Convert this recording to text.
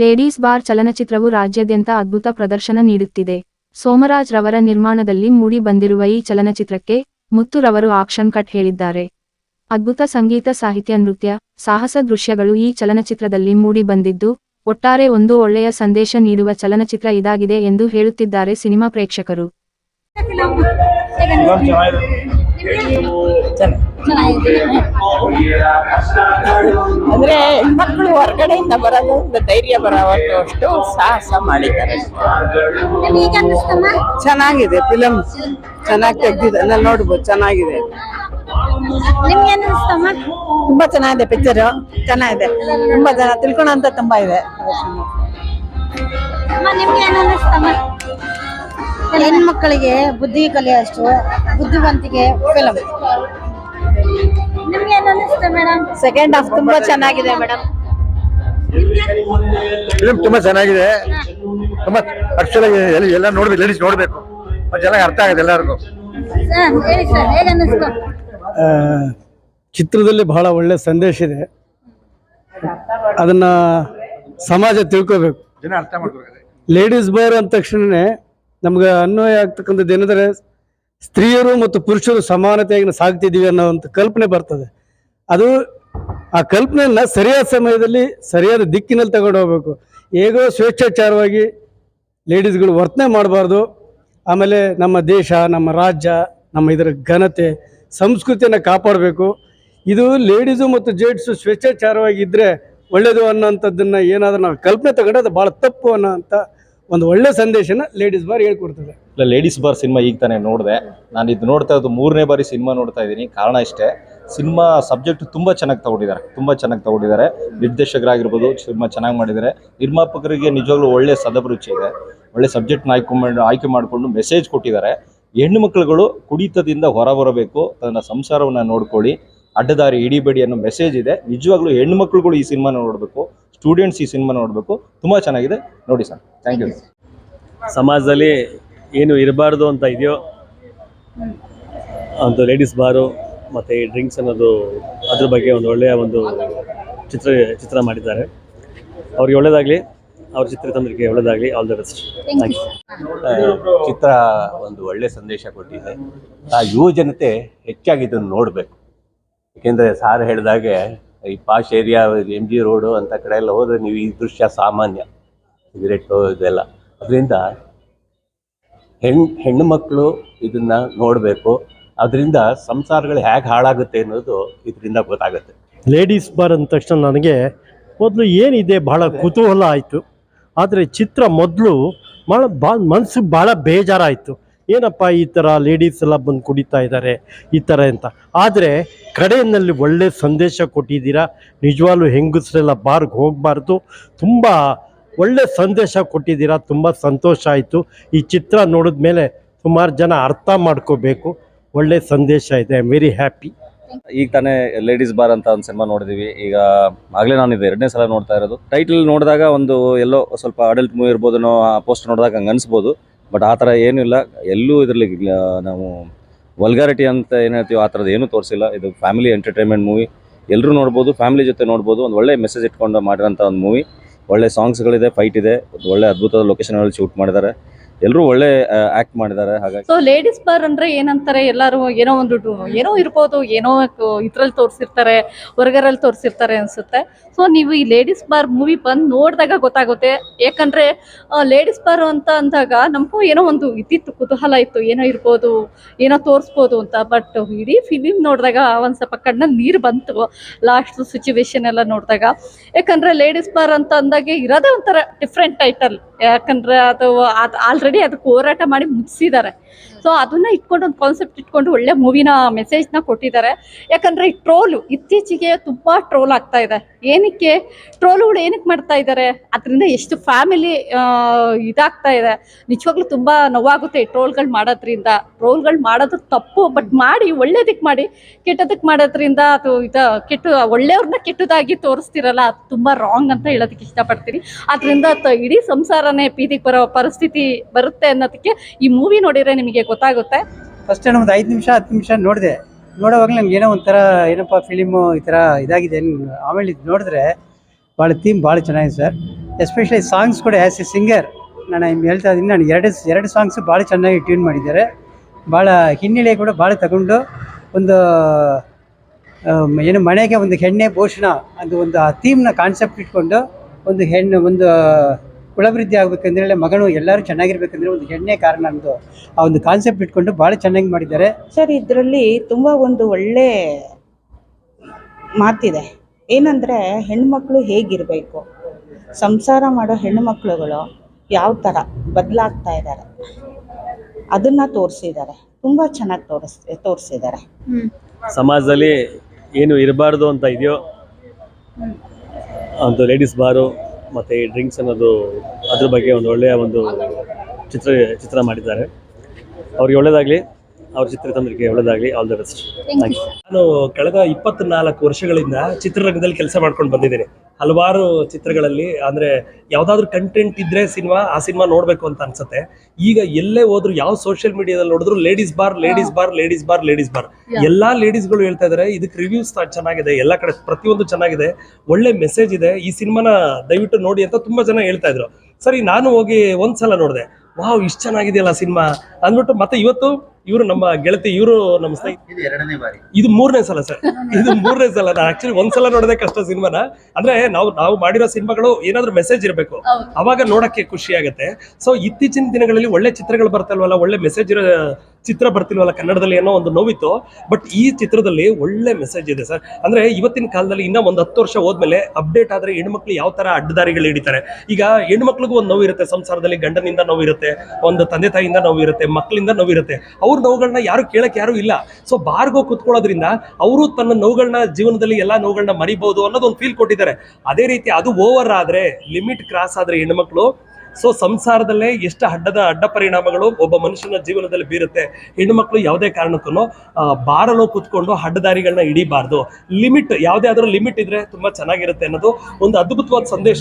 Ladies bar ಚಲನಚಿತ್ರವು ರಾಜ್ಯಾದ್ಯಂತ ಅದ್ಭುತ ಪ್ರದರ್ಶನ ನೀಡುತ್ತಿದೆ. ಸೋಮರಾಜ್ ರವರ ನಿರ್ಮಾಣದಲ್ಲಿ ಮೂಡಿ ಬಂದಿರುವ ಈ ಚಲನಚಿತ್ರಕ್ಕೆ ಮುತ್ತು ರವರು ಆಕ್ಷನ್ ಕಟ್ ಹೇಳಿದ್ದಾರೆ. ಅದ್ಭುತ ಸಂಗೀತ, ಸಾಹಿತ್ಯ, ನೃತ್ಯ, ಸಾಹಸ ದೃಶ್ಯಗಳು ಈ ಚಲನಚಿತ್ರದಲ್ಲಿ ಮೂಡಿ ಬಂದಿದ್ದು, ಒಟ್ಟಾರೆ ಒಂದು ಒಳ್ಳೆಯ ಸಂದೇಶ ನೀಡುವ ಚಲನಚಿತ್ರ ಇದಾಗಿದೆ ಎಂದು ಹೇಳುತ್ತಿದ್ದಾರೆ ಸಿನಿಮಾ ಪ್ರೇಕ್ಷಕರು. ಅಂದ್ರೆ ಹೆಣ್ಮಕ್ಳು ಹೊರಗಡೆಯಿಂದ ಬರೋದು ಒಂದು ಧೈರ್ಯ ಬರೋವಷ್ಟು ಅಷ್ಟು ಸಾಹಸ ಮಾಡಿದ್ದಾರೆ. ಚೆನ್ನಾಗಿದೆ ಫಿಲಮ್ ಚೆನ್ನಾಗಿ ತೆಗ್ದಿದೆ. ನೋಡ್ಬೋದು, ಚೆನ್ನಾಗಿದೆ. ತುಂಬಾ ಚೆನ್ನಾಗಿದೆ ಪಿಕ್ಚರ್ ಚೆನ್ನಾಗಿದೆ. ತುಂಬಾ ಜನ ತಿಳ್ಕೊಳಂತ ತುಂಬಾ ಇದೆ. ಹೆಣ್ಮಕ್ಕಳಿಗೆ ಬುದ್ಧಿ ಕಲಿಯಷ್ಟು ಬುದ್ಧಿವಂತಿಕೆ ಫಿಲಮ್ ನಿಮ್ಗೆ ಏನ್ ಅನ್ನಿಸ್ತ ಮೇಡಮ್ ಸೆಕೆಂಡ್ ಹಾಫ್ ತುಂಬಾ ಚೆನ್ನಾಗಿದೆ ಮೇಡಮ್ ಫಿಲಮ್ ತುಂಬಾ ಚೆನ್ನಾಗಿದೆ. ತುಂಬಾ ಅಕ್ಷರ ಎಲ್ಲ ಎಲ್ಲ ನೋಡ್ಬೇಕು ಲೇಡೀಸ್ ನೋಡ್ಬೇಕು. ಮತ್ತೆ ಚೆನ್ನಾಗಿ ಅರ್ಥ ಆಗುತ್ತೆ ಎಲ್ಲರಿಗೂ. ಹೇಳಿ ಸರ್ ಹೇಗ ಅನ್ನಿಸ್ತು? ಆ, ಚಿತ್ರದಲ್ಲಿ ಬಹಳ ಒಳ್ಳೆ ಸಂದೇಶ ಇದೆ. ಅದನ್ನ ಸಮಾಜ ತಿಳ್ಕೋಬೇಕು. ಜನ ಅರ್ಥ ಮಾಡ್ಕೋಬೇಕು ಲೇಡೀಸ್ ಬಾರ್ ಅಂದ ತಕ್ಷಣನೇ ನಮ್ಗೆ ಅನ್ವಯ ಆಗ್ತಕ್ಕಂಥದ್ದು ಏನಂದರೆ ಸ್ತ್ರೀಯರು ಮತ್ತು ಪುರುಷರು ಸಮಾನತೆಯಾಗಿ ಸಾಗ್ತಿದ್ದೀವಿ ಅನ್ನೋ ಕಲ್ಪನೆ ಬರ್ತದೆ. ಅದು ಆ ಕಲ್ಪನೆಯನ್ನ ಸರಿಯಾದ ಸಮಯದಲ್ಲಿ ಸರಿಯಾದ ದಿಕ್ಕಿನಲ್ಲಿ ತಗೊಂಡು ಹೋಗ್ಬೇಕು. ಹೇಗೋ ಸ್ವೇಚ್ಛಾಚಾರವಾಗಿ ಲೇಡೀಸ್ಗಳು ವರ್ತನೆ ಮಾಡಬಾರ್ದು. ಆಮೇಲೆ ನಮ್ಮ ದೇಶ, ನಮ್ಮ ರಾಜ್ಯ, ನಮ್ಮ ಇದರ ಘನತೆ, ಸಂಸ್ಕೃತಿಯನ್ನು ಕಾಪಾಡಬೇಕು. ಇದು ಲೇಡೀಸು ಮತ್ತು ಜೆಂಟ್ಸು ಸ್ವೇಚ್ಛಾಚಾರವಾಗಿ ಇದ್ದರೆ ಒಳ್ಳೆಯದು ಅನ್ನೋಂಥದ್ದನ್ನು ಏನಾದರೂ ನಾವು ಕಲ್ಪನೆ ತಗೊಂಡ್ರೆ ಅದು ಭಾಳ ತಪ್ಪು ಅನ್ನೋಂಥ ಒಂದು ಒಳ್ಳೆ ಸಂದೇಶನ ಲೇಡೀಸ್ ಬಾರ್ ಹೇಳ್ಕೊಡ್ತದೆ. ಇಲ್ಲ ಲೇಡೀಸ್ ಬಾರ್ ಸಿನಿಮಾ ಈಗ ತಾನೇ ನೋಡಿದೆ. ನಾನು ಇದು ನೋಡ್ತಾ ಇರೋದು ಮೂರನೇ ಬಾರಿ ಸಿನಿಮಾ ನೋಡ್ತಾ ಇದ್ದೀನಿ. ಕಾರಣ ಇಷ್ಟೇ ಸಿನಿಮಾ ಸಬ್ಜೆಕ್ಟ್ ತುಂಬ ಚೆನ್ನಾಗಿ ತಗೊಂಡಿದ್ದಾರೆ. ತುಂಬ ಚೆನ್ನಾಗಿ ತಗೊಂಡಿದ್ದಾರೆ. ನಿರ್ದೇಶಕರಾಗಿರ್ಬೋದು ಸಿನಿಮಾ ಚೆನ್ನಾಗಿ ಮಾಡಿದ್ದಾರೆ. ನಿರ್ಮಾಪಕರಿಗೆ ನಿಜವಾಗ್ಲೂ ಒಳ್ಳೆ ಸದಭಿರುಚಿ ಇದೆ. ಒಳ್ಳೆ ಸಬ್ಜೆಕ್ಟ್ನ ಆಯ್ಕೊಂಡು ಆಯ್ಕೆ ಮಾಡಿಕೊಂಡು ಮೆಸೇಜ್ ಕೊಟ್ಟಿದ್ದಾರೆ. ಹೆಣ್ಣು ಮಕ್ಕಳುಗಳು ಕುಡಿತದಿಂದ ಹೊರ ಬರಬೇಕು ತನ್ನ ಸಂಸಾರವನ್ನು ನೋಡ್ಕೊಳ್ಳಿ. ಅಡ್ಡದಾರಿ ಇಡಿಬೇಡಿ ಅನ್ನೋ ಮೆಸೇಜ್ ಇದೆ. ನಿಜವಾಗ್ಲೂ ಹೆಣ್ಣು ಮಕ್ಕಳುಗಳು ಈ ಸಿನಿಮಾ ನೋಡಬೇಕು. ಸ್ಟೂಡೆಂಟ್ಸ್ ಈ ಸಿನಿಮಾ ನೋಡಬೇಕು. ತುಂಬ ಚೆನ್ನಾಗಿದೆ. ನೋಡಿ ಸರ್. ಥ್ಯಾಂಕ್ ಯು ಸಮಾಜದಲ್ಲಿ ಏನು ಇರಬಾರ್ದು ಅಂತ ಇದೆಯೋ ಒಂದು ಲೇಡೀಸ್ ಬಾರು ಮತ್ತು ಈ ಡ್ರಿಂಕ್ಸ್ ಅನ್ನೋದು ಅದ್ರ ಬಗ್ಗೆ ಒಂದು ಒಳ್ಳೆಯ ಒಂದು ಚಿತ್ರ ಚಿತ್ರ ಮಾಡಿದ್ದಾರೆ. ಅವ್ರಿಗೆ ಒಳ್ಳೇದಾಗಲಿ ಅವ್ರ ಚಿತ್ರತಂತ್ರಕ್ಕೆ ಒಳ್ಳೇದಾಗಲಿ all the best thank you ಚಿತ್ರ ಒಂದು ಒಳ್ಳೆ ಸಂದೇಶ ಕೊಟ್ಟಿದೆ. ಆ ಯುವ ಜನತೆ ಹೆಚ್ಚಾಗಿ ಇದನ್ನು ನೋಡಬೇಕು. ಏಕೆಂದರೆ ಸಾರ್ ಹೇಳಿದಾಗೆ ಈ posh area M G road ಅಂತ ಕಡೆ ಎಲ್ಲ ಹೋದರೆ ನೀವು ಈ ದೃಶ್ಯ ಸಾಮಾನ್ಯ. ಸಿಗರೇಟು, ಇದೆಲ್ಲ. ಅದರಿಂದ ಹೆಣ್, ಹೆಣ್ಣು ಮಕ್ಕಳು ಇದನ್ನು ನೋಡಬೇಕು. ಅದರಿಂದ ಸಂಸಾರಗಳು ಹೇಗೆ ಹಾಳಾಗುತ್ತೆ ಅನ್ನೋದು ಇದರಿಂದ ಗೊತ್ತಾಗುತ್ತೆ. ಲೇಡೀಸ್ ಬಾರ್ ಅಂದ ತಕ್ಷಣ ನನಗೆ ಮೊದಲು ಏನಿದೆ ಬಹಳ ಕುತೂಹಲ ಆಯಿತು. ಆದರೆ ಚಿತ್ರ ಮೊದಲು ಭಾಳ ಬಾ ಮನಸ್ಸಿಗೆ ಭಾಳ ಬೇಜಾರಾಯಿತು. ಏನಪ್ಪ ಈ ಥರ ಲೇಡೀಸ್ ಎಲ್ಲ ಬಂದು ಕುಡಿತಾ ಇದ್ದಾರೆ ಈ ಥರ ಅಂತ. ಆದರೆ ಕಡೆಯಲ್ಲಿ ಒಳ್ಳೆ ಸಂದೇಶ ಕೊಟ್ಟಿದ್ದೀರಾ, ನಿಜವಾಗ್ಲೂ ಹೆಂಗಸರೆಲ್ಲ ಬಾರ್ಗೆ ಹೋಗಬಾರ್ದು, ತುಂಬ ಒಳ್ಳೆ ಸಂದೇಶ ಕೊಟ್ಟಿದ್ದೀರಾ, ತುಂಬ ಸಂತೋಷ ಆಯಿತು. ಈ ಚಿತ್ರ ನೋಡಿದ ಮೇಲೆ ಸುಮಾರು ಜನ ಅರ್ಥ ಮಾಡ್ಕೋಬೇಕು. ಒಳ್ಳೆ ಸಂದೇಶ ಇದೆ ಐ ವೆರಿ ಹ್ಯಾಪಿ ಈಗ ತಾನೇ ಲೇಡೀಸ್ ಬಾರ್ ಅಂತ ಒಂದು ಸಿನಿಮಾ ನೋಡಿದೀವಿ. ಈಗ ಆಗಲೇ ನಾನು ಇದು ಎರಡನೇ ಸಲ ನೋಡ್ತಾ ಇರೋದು. ಟೈಟಲ್ ನೋಡಿದಾಗ ಒಂದು ಎಲ್ಲೋ ಸ್ವಲ್ಪ ಅಡಲ್ಟ್ ಮೂವಿ ಆ ಪೋಸ್ಟ್ ನೋಡಿದಾಗ ಹಂಗೆ ಅನಿಸ್ಬೋದು. ಬಟ್ ಆ ಥರ ಏನೂ ಇಲ್ಲ. ಎಲ್ಲೂ ಇದರಲ್ಲಿ ನಾವು ವಲ್ಗಾರಿಟಿ ಅಂತ ಏನು ಹೇಳ್ತೀವಿ ಆ ಥರದ್ದು ಏನೂ ತೋರಿಸಿಲ್ಲ. ಇದು ಫ್ಯಾಮಿಲಿ ಎಂಟರ್ಟೈನ್ಮೆಂಟ್ ಮೂವಿ ಎಲ್ಲರೂ ನೋಡ್ಬೋದು ಫ್ಯಾಮಿಲಿ ಜೊತೆ ನೋಡ್ಬೋದು. ಒಂದು ಒಳ್ಳೆ ಮೆಸೇಜ್ ಇಟ್ಕೊಂಡು ಮಾಡಿರೋಂಥ ಒಂದು ಮೂವಿ ಒಳ್ಳೆ ಸಾಂಗ್ಸ್ಗಳಿದೆ ಫೈಟ್ ಇದೆ. ಒಳ್ಳೆ ಅದ್ಭುತವಾದ ಲೊಕೇಶನ್ಗಳಲ್ಲಿ ಶೂಟ್ ಮಾಡಿದ್ದಾರೆ. ಎಲ್ಲರೂ ಒಳ್ಳೆ ಆಕ್ಟ್ ಮಾಡಿದ್ದಾರೆ ಸೊ ಲೇಡೀಸ್ ಬಾರ್ ಅಂದ್ರೆ ಏನಂತಾರೆ? ಎಲ್ಲರೂ ಏನೋ ಒಂದು ಏನೋ ಇರ್ಬೋದು, ಏನೋ ಇದ್ರಲ್ಲಿ ತೋರಿಸಿರ್ತಾರೆ, ಹೊರಗರಲ್ಲಿ ತೋರಿಸಿರ್ತಾರೆ ಅನ್ಸುತ್ತೆ. ಸೊ ನೀವು ಈ ಲೇಡೀಸ್ ಬಾರ್ ಮೂವಿ ಬಂದು ನೋಡಿದಾಗ ಗೊತ್ತಾಗುತ್ತೆ. ಯಾಕಂದ್ರೆ ಲೇಡೀಸ್ ಬಾರ್ ಅಂತ ಅಂದಾಗ ನಮಗೂ ಏನೋ ಒಂದು ಇದ್ದಿತ್ತು ಕುತೂಹಲ ಇತ್ತು. ಏನೋ ಇರ್ಬೋದು, ಏನೋ ತೋರಿಸ್ಬೋದು ಅಂತ. ಬಟ್ ಇಡೀ ಫಿಲಿಮ್ ನೋಡಿದಾಗ ಒಂದ್ ಸ್ವಲ್ಪ ಕಣ್ಣಲ್ಲಿ ನೀರು ಬಂತು ಲಾಸ್ಟ್ ಸಿಚುವೇಶನ್ ಎಲ್ಲ ನೋಡಿದಾಗ. ಯಾಕಂದ್ರೆ ಲೇಡೀಸ್ ಬಾರ್ ಅಂತ ಅಂದಾಗ ಇರೋದೇ ಒಂಥರ ಡಿಫ್ರೆಂಟ್ ಟೈಟಲ್ ಯಾಕಂದ್ರೆ, ಅದು ಅದು ಆಲ್ರೆಡಿ ಅದಕ್ಕೆ ಹೋರಾಟ ಮಾಡಿ ಮುಗಿಸಿದ್ದಾರೆ. ಸೊ ಅದನ್ನ ಇಟ್ಕೊಂಡು ಒಂದು ಕಾನ್ಸೆಪ್ಟ್ ಇಟ್ಕೊಂಡು ಒಳ್ಳೆ ಮೂವಿನ ಮೆಸೇಜ್ನ ಕೊಟ್ಟಿದ್ದಾರೆ. ಯಾಕಂದ್ರೆ ಈ ಟ್ರೋಲು ಇತ್ತೀಚೆಗೆ ತುಂಬಾ ಟ್ರೋಲ್ ಆಗ್ತಾ ಇದೆ. ಏನಕ್ಕೆ? ಟ್ರೋಲ್ಗಳು ಏನಕ್ಕೆ ಮಾಡ್ತಾ ಇದ್ದಾರೆ ಅದರಿಂದ ಎಷ್ಟು ಫ್ಯಾಮಿಲಿ ಇದಾಗ್ತಾ ಇದೆ. ನಿಜವಾಗ್ಲೂ ತುಂಬಾ ನೋವಾಗುತ್ತೆ ಈ ಟ್ರೋಲ್ಗಳು ಮಾಡೋದ್ರಿಂದ. ಟ್ರೋಲ್ಗಳು ಮಾಡೋದು ತಪ್ಪು ಬಟ್ ಮಾಡಿ ಒಳ್ಳೇದಕ್ಕೆ ಮಾಡಿ ಕೆಟ್ಟದಕ್ಕೆ ಮಾಡೋದ್ರಿಂದ ಅದು ಇದು, ಕೆಟ್ಟು ಒಳ್ಳೆಯವ್ರನ್ನ ಕೆಟ್ಟದಾಗಿ ತೋರಿಸ್ತಿರಲ್ಲ, ಅದು ತುಂಬಾ ರಾಂಗ್ ಅಂತ ಹೇಳೋದಕ್ಕೆ ಇಷ್ಟಪಡ್ತೀನಿ. ಅದರಿಂದ ಇಡೀ ಸಂಸಾರನೇ ಬೀದಿಗೆ ಬರೋ ಪರಿಸ್ಥಿತಿ ಬರುತ್ತೆ ಅನ್ನೋದಕ್ಕೆ ಈ ಮೂವಿ ನೋಡಿದರೆ ನಿಮಗೆ ಗೊತ್ತಾಗುತ್ತೆ. ಫಸ್ಟ್ ಟೈಮ್ ಒಂದು ಐದು ನಿಮಿಷ, ಹತ್ತು ನಿಮಿಷ ನೋಡಿದೆ. ನೋಡೋವಾಗಲೇ ನಂಗೆ ಏನೋ ಒಂಥರ, ಏನಪ್ಪ ಫಿಲಿಮು ಈ ಥರ ಇದಾಗಿದೆ ಆಮೇಲೆ ಇದು ನೋಡಿದ್ರೆ ಭಾಳ ಥೀಮ್ ಭಾಳ ಚೆನ್ನಾಗಿದೆ ಸರ್. ಎಸ್ಪೆಷಲಿ ಸಾಂಗ್ಸ್ ಕೂಡ ಆ್ಯಸ್ ಎ ಸಿಂಗರ್ ನಾನು ನಿಮ್ಗೆ ಹೇಳ್ತಾ ಇದ್ದೀನಿ ನಾನು ಎರಡು ಎರಡು ಸಾಂಗ್ಸು ಭಾಳ ಚೆನ್ನಾಗಿ ಟ್ಯೂನ್ ಮಾಡಿದ್ದಾರೆ. ಭಾಳ ಹಿನ್ನೆಲೆ ಕೂಡ ಭಾಳ ತಗೊಂಡು ಒಂದು ಏನು ಮನೆಗೆ ಒಂದು ಹೆಣ್ಣೆ ಭೂಷಣ ಅದು ಒಂದು ಆ ಥೀಮ್ನ ಕಾನ್ಸೆಪ್ಟ್ ಇಟ್ಕೊಂಡು ಒಂದು ಹೆಣ್ಣು, ಒಂದು ಕುಲವೃದ್ಧಿ ಆಗ್ಬೇಕಂದ್ರೆ ಮಗನು ಎಲ್ಲರೂ ಚೆನ್ನಾಗಿರ್ಬೇಕಂದ್ರೆ ಒಂದು ಹೆಣ್ಣೆ ಕಾರಣ ಅನ್ನೋದು ಆ ಒಂದು ಕಾನ್ಸೆಪ್ಟ್ ಇಟ್ಕೊಂಡು ಭಾಳ ಚೆನ್ನಾಗಿ ಮಾಡಿದ್ದಾರೆ. ಸರ್ ಇದರಲ್ಲಿ ತುಂಬ ಒಂದು ಒಳ್ಳೆ ಮಾತಿದೆ. ಏನಂದರೆ ಹೆಣ್ಮಕ್ಳು ಹೇಗಿರಬೇಕು? ಸಂಸಾರ ಮಾಡೋ ಹೆಣ್ಣುಮಕ್ಳುಗಳು ಯಾವ ಥರ ಬದಲಾಗ್ತಾ ಇದ್ದಾರೆ? ಅದನ್ನ ತೋರಿಸಿದ್ದಾರೆ. ತುಂಬ ಚೆನ್ನಾಗಿ ತೋರಿಸ್ ತೋರಿಸಿದ್ದಾರೆ. ಸಮಾಜದಲ್ಲಿ ಏನು ಇರಬಾರ್ದು ಅಂತ ಇದೆಯೋ? ಒಂದು ಲೇಡೀಸ್ ಬಾರು ಮತ್ತು ಈ ಡ್ರಿಂಕ್ಸ್ ಅನ್ನೋದು ಅದ್ರ ಬಗ್ಗೆ ಒಂದು ಒಳ್ಳೆಯ ಒಂದು ಚಿತ್ರ ಚಿತ್ರ ಮಾಡಿದ್ದಾರೆ. ಅವ್ರಿಗೆ ಒಳ್ಳೇದಾಗಲಿ. ಅವ್ರ ಚಿತ್ರತಂತ್ರಕ್ಕೆ ಒಳ್ಳೇದಾಗಲಿ. ಆಲ್ ದ ಬೆಸ್ಟ್ ನಾನು ಕಳೆದ ಇಪ್ಪತ್ನಾಲ್ಕು ವರ್ಷಗಳಿಂದ ಚಿತ್ರರಂಗದಲ್ಲಿ ಕೆಲಸ ಮಾಡ್ಕೊಂಡು ಬಂದಿದ್ದೀನಿ. ಹಲವಾರು ಚಿತ್ರಗಳಲ್ಲಿ ಅಂದ್ರೆ ಯಾವ್ದಾದ್ರು ಕಂಟೆಂಟ್ ಇದ್ರೆ ಸಿನಿಮಾ ಆ ಸಿನಿಮಾ ನೋಡ್ಬೇಕು ಅಂತ ಅನ್ಸುತ್ತೆ. ಈಗ ಎಲ್ಲೇ ಹೋದ್ರು ಯಾವ ಸೋಷಿಯಲ್ ಮೀಡಿಯಾದಲ್ಲಿ ನೋಡಿದ್ರು ladies bar ladies bar ladies bar ladies bar ಎಲ್ಲಾ ಲೇಡೀಸ್ಗಳು ಹೇಳ್ತಾ ಇದಾರೆ ಇದಕ್ಕೆ ರಿವ್ಯೂಸ್ ಚೆನ್ನಾಗಿದೆ ಎಲ್ಲ ಕಡೆ ಪ್ರತಿಯೊಂದು ಚೆನ್ನಾಗಿದೆ ಒಳ್ಳೆ ಮೆಸೇಜ್ ಇದೆ ಈ ಸಿನಿಮಾನ ದಯವಿಟ್ಟು ನೋಡಿ ಅಂತ ತುಂಬಾ ಜನ ಹೇಳ್ತಾ ಇದ್ರು. ಸರಿ ನಾನು ಹೋಗಿ ಒಂದ್ಸಲ ನೋಡಿದೆ. ವಾವ್ ಇಷ್ಟು ಚೆನ್ನಾಗಿದೆಯಲ್ಲ ಸಿನಿಮಾ ಅಂದ್ಬಿಟ್ಟು ಮತ್ತೆ ಇವತ್ತು ಇವರು ನಮ್ಮ ಗೆಳತಿ ಇವರು ನಮ್ಮ ಸ್ನೇಹಿತ ಎರಡನೇ ಬಾರಿ. ಇದು ಮೂರನೇ ಸಲ ಸರ್. ಇದು ಮೂರನೇ ಸಲ. ನಾನು ಆಕ್ಚುಲಿ ಒಂದ್ಸಲ ನೋಡೋದೇ ಕಷ್ಟ ಸಿನಿಮಾನ. ಅಂದ್ರೆ ನಾವು ನಾವು ಮಾಡಿರೋ ಸಿನಿಮಾಗಳು ಏನಾದ್ರು ಮೆಸೇಜ್ ಇರಬೇಕು. ಅವಾಗ ನೋಡಕ್ಕೆ ಖುಷಿ ಆಗುತ್ತೆ. ಸೊ ಇತ್ತೀಚಿನ ದಿನಗಳಲ್ಲಿ ಒಳ್ಳೆ ಚಿತ್ರಗಳು ಬರ್ತಲ್ವಲ್ಲ ಒಳ್ಳೆ ಮೆಸೇಜ್ ಇರೋ ಚಿತ್ರ ಬರ್ತಿಲ್ವಲ್ಲ ಕನ್ನಡದಲ್ಲಿ ಏನೋ ಒಂದು ನೋವಿತ್ತು. ಬಟ್ ಈ ಚಿತ್ರದಲ್ಲಿ ಒಳ್ಳೆ ಮೆಸೇಜ್ ಇದೆ ಸರ್. ಅಂದ್ರೆ ಇವತ್ತಿನ ಕಾಲದಲ್ಲಿ ಇನ್ನ ಒಂದು ಹತ್ತು ವರ್ಷ ಹೋದ್ಮೇಲೆ ಅಪ್ಡೇಟ್ ಆದ್ರೆ ಹೆಣ್ಮಕ್ಳು ಯಾವ ತರ ಅಡ್ಡದಾರಿಗಳು ಹಿಡಿತಾರೆ. ಈಗ ಹೆಣ್ಮಕ್ಳಿಗೂ ಒಂದು ನೋವಿರುತ್ತೆ, ಸಂಸಾರದಲ್ಲಿ ಗಂಡನಿಂದ ನೋವಿರುತ್ತೆ, ಒಂದು ತಂದೆ ತಾಯಿಯಿಂದ ನೋವಿರುತ್ತೆ, ಮಕ್ಕಳಿಂದ ನೋವು ಇರುತ್ತೆ ಅವ್ರ ನೋವುಗಳನ್ನ ಯಾರು ಕೇಳಕ್ಕೆ ಯಾರು ಇಲ್ಲ. ಸೊ ಬಾರ್ಗೋ ಕುತ್ಕೊಳ್ಳೋದ್ರಿಂದ ಅವರು ತನ್ನ ನೋವುಗಳನ್ನ ಜೀವನದಲ್ಲಿ ಎಲ್ಲಾ ನೋವುಗಳನ್ನ ಮರಿಬಹುದು ಅನ್ನೋದು ಒಂದು ಫೀಲ್ ಕೊಟ್ಟಿದ್ದಾರೆ. ಅದೇ ರೀತಿ ಅದು ಓವರ್ ಆದ್ರೆ ಲಿಮಿಟ್ ಕ್ರಾಸ್ ಆದ್ರೆ ಹೆಣ್ಮಕ್ಳು ಸೊ ಸಂಸಾರದಲ್ಲೇ ಎಷ್ಟು ಅಡ್ಡದ ಅಡ್ಡ ಪರಿಣಾಮಗಳು ಒಬ್ಬ ಮನುಷ್ಯನ ಜೀವನದಲ್ಲಿ ಬೀರುತ್ತೆ. ಹೆಣ್ಣುಮಕ್ಳು ಯಾವುದೇ ಕಾರಣಕ್ಕೂ ಬಾರಲು ಕೂತ್ಕೊಂಡು ಅಡ್ಡದಾರಿಗಳನ್ನ ಹಿಡಿಬಾರ್ದು. ಲಿಮಿಟ್ ಯಾವುದೇ ಆದರೂ ಲಿಮಿಟ್ ಇದ್ರೆ ತುಂಬಾ ಚೆನ್ನಾಗಿರುತ್ತೆ ಅನ್ನೋದು ಒಂದು ಅದ್ಭುತವಾದ ಸಂದೇಶ.